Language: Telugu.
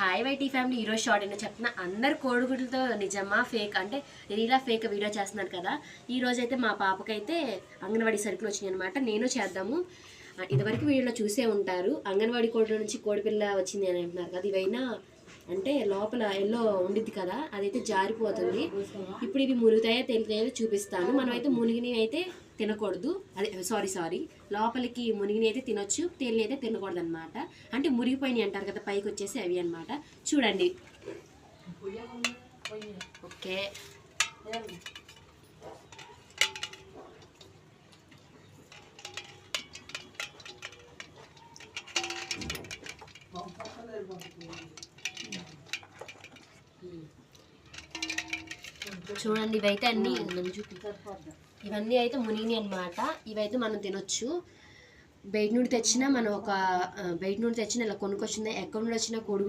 హాయ్ వైటీ ఫ్యామిలీ ఈరోజు షార్ట్ అయినా చెప్తున్నా అందరు కోడిగుడ్లతో నిజమా ఫేక్? అంటే రీలా ఫేక్ వీడియో చేస్తున్నారు కదా ఈరోజు అయితే మా పాపకైతే అంగన్వాడీ సరుకులు వచ్చినాయి అనమాట నేను చేద్దాము. ఇదివరకు వీడియోలో చూసే ఉంటారు. అంగన్వాడీ కోడి నుంచి కోడిపిల్ల వచ్చింది అని అంటున్నారు కదా ఇవైనా అంటే లోపల ఎల్లో ఉండిద్ది కదా అదైతే జారిపోతుంది. ఇప్పుడు ఇవి మునుగుతాయో తెలుగుతాయో చూపిస్తాను. మనం అయితే మునిగినవి అయితే తినకూడదు. అదే సారీ సారీ లోపలికి మునిగిని అయితే తినొచ్చు తేలిని అయితే తినకూడదు అనమాట అంటే మురిగిపోయినాయి అంటారు కదా పైకి వచ్చేసి అవి అన్నమాట. చూడండి. ఓకే. చూడండి ఇవైతే అన్ని ఇవన్నీ అయితే మునిగినాయి అనమాట ఇవైతే మనం తినొచ్చు. బయట నుండి తెచ్చిన మనం ఒక బయట నుండి తెచ్చిన ఇలా కొనుక్కొచ్చిన ఎక్కడి నుండి వచ్చిన కొడుకు